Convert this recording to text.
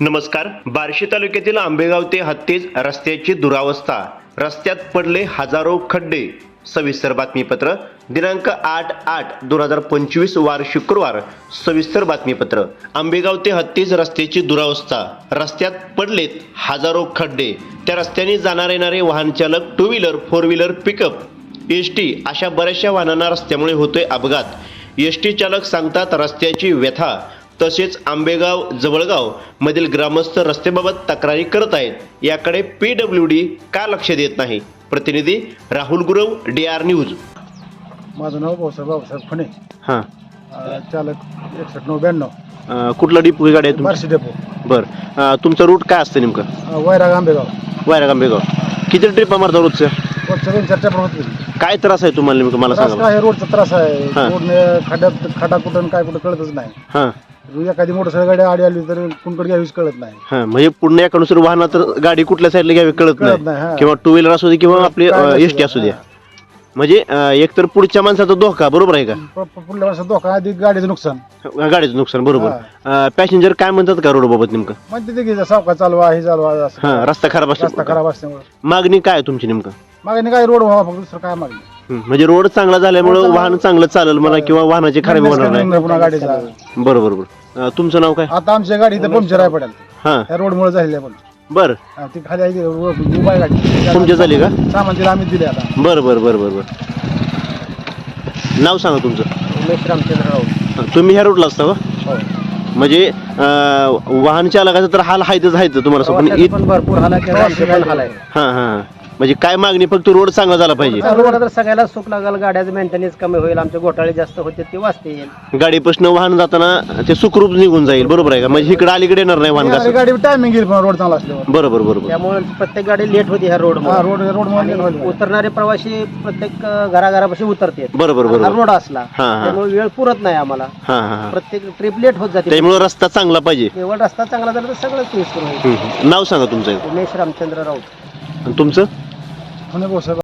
नमस्कार. बार्शी तालुक्यातील आंबेगाव ते हत्तीज रस्त्याची दुरावस्था. रस्त्यात पडले हजारो खड्डे. सविस्तर बातमीपत्र. दिनांक आठ आठ दोन हजार पंचवीस वार शुक्रवार. सविस्तर बातमीपत्र. आंबेगाव ते हत्तीज रस्त्याची दुरावस्था. रस्त्यात पडलेत हजारो खड्डे. त्या रस्त्याने जाणार येणारे वाहन चालक two wheeler four wheeler pickup S T अशा बऱ्याचशा वाहनांना रस्त्यामुळे होतोय अपघात. एस टी चालक सांगतात रस्त्याची व्यथा. तसेच आंबेगाव जवळगाव मधील ग्रामस्थ रस्त्याबाबत तक्रारी करत आहेत. याकडे पी डब्ल्यू डी का लक्ष देत नाही? प्रतिनिधी Rahul Gurav D R news. माझं नाव भाऊसाहेब भाऊसाहेब फणे हां. अं, चालक एकसष्ट नऊ ब्याण्णव. कुठला डिपो गाडी आहे बार्शी डेपो. बरं. तुमचं रूट काय असतं नेमकं? अं, वैराग आंबेगाव. वायरा आंबेगाव. किती ट्रिपा मारता रोजचं? रोजच्या दोन चर्चा होती काय त्रास आहे तुम्हाला नेमकं? मला त्रास सांगा. काय रोडचा त्रास आहे. हा. खड्ड्यात खड्डा कुठं आणि काय कुठं कळतच नाही. हां. एखादी मोटरसायकल गाडी आडी आली तर कुणकडे घ्यावीच कळत नाही. हां म्हणजे पुण्या एकानुसार वाहनात तर गाडी कुठल्या साईडला घ्यावी कळत कळत नाही, नाही. किंवा टू व्हीलर असू दे किंवा आपली एस टी असू द्या म्हणजे अं, एकतर पुढच्या माणसाचा धोका बरोबर आहे का? प- प- पुढल्या वर्षात धोका अधिक गाडीचं नुकसान. गाडीचं नुकसान बरोबर. पॅसेंजर काय म्हणतात का रोड बाबत नेमकं? म्हणते ते की सावका चालवा हे चालवा असं हा रस्ता खराब रस्ता असतो खराब असल्यामुळे. मागणी काय आहे तुमची नेमकं? मागे काय रोड व्हावा फक्त दुसरं काय मागणी? म्हणजे रोड चांगला झाल्यामुळे रोड वाहन चांगलं चालेल मला किंवा वाहनाची खराबी होणार नाही. पुन्हा गाडीचा बरोबर बरोबर अं, तुमचं नाव काय? आता आमच्या गाडी इथं पंक्चर आहे पडेल. हा. ह्या रोडमुळे झालेली आहे पण. बर. हा, ती खाली आहे ती रो- उभा आहे गाडी. तुमच्या झाली का? सामान तिला आम्ही दिले आता. बर बर बर बर बर. नाव सांगा तुमचं. उमेश रामचंद्र राऊत. हं, तुम्ही ह्या रोडला असता का? हो. म्हणजे अं, वाहन चालकाचं तर हाल हायतच हायत तुम्हाला सांगू. पण इत- पण भरपूर हाल आहे त्याचा आमचे पण हाल आहे. हा हा. म्हणजे काय मागणी? फक्त रोड चांगला झाला पाहिजे. रोड तर सगळ्याला सुख लागेल गाड्याचं मेंटेनन्स कमी होईल आमचे घोटाळे जास्त होते ते वाचतील गाडीपासून वाहन जाताना ते सुखरूप निघून जाईल बरोबर आहे का? म्हणजे इकडे अलीकडे येणार नाही वाहन ही कसं गाडी टायमिंग येईल पण रोड चांगला असल्यावर. बरोबर बरोबर. त्यामुळे प्रत्येक गाडी लेट होती ह्या रोड हा रोड रोड उतरणारे प्रवासी प्रत्येक अं, घराघरापाशी उतरते बरोबर हा बरोबर रोड असला. हा, हा. त्यामुळे वेळ पुरत नाही आम्हाला. हा हा हा. प्रत्येक ट्रिप लेट होत जाते. त्यामुळे रस्ता चांगला पाहिजे. केवळ रस्ता चांगला झाला तर सगळं सोयीस्कर होईल हम्म, हम्म. नाव सांगा तुमचं उमेश रामचंद्र राऊत. आणि तुमचं? पुणे भाऊसाहेब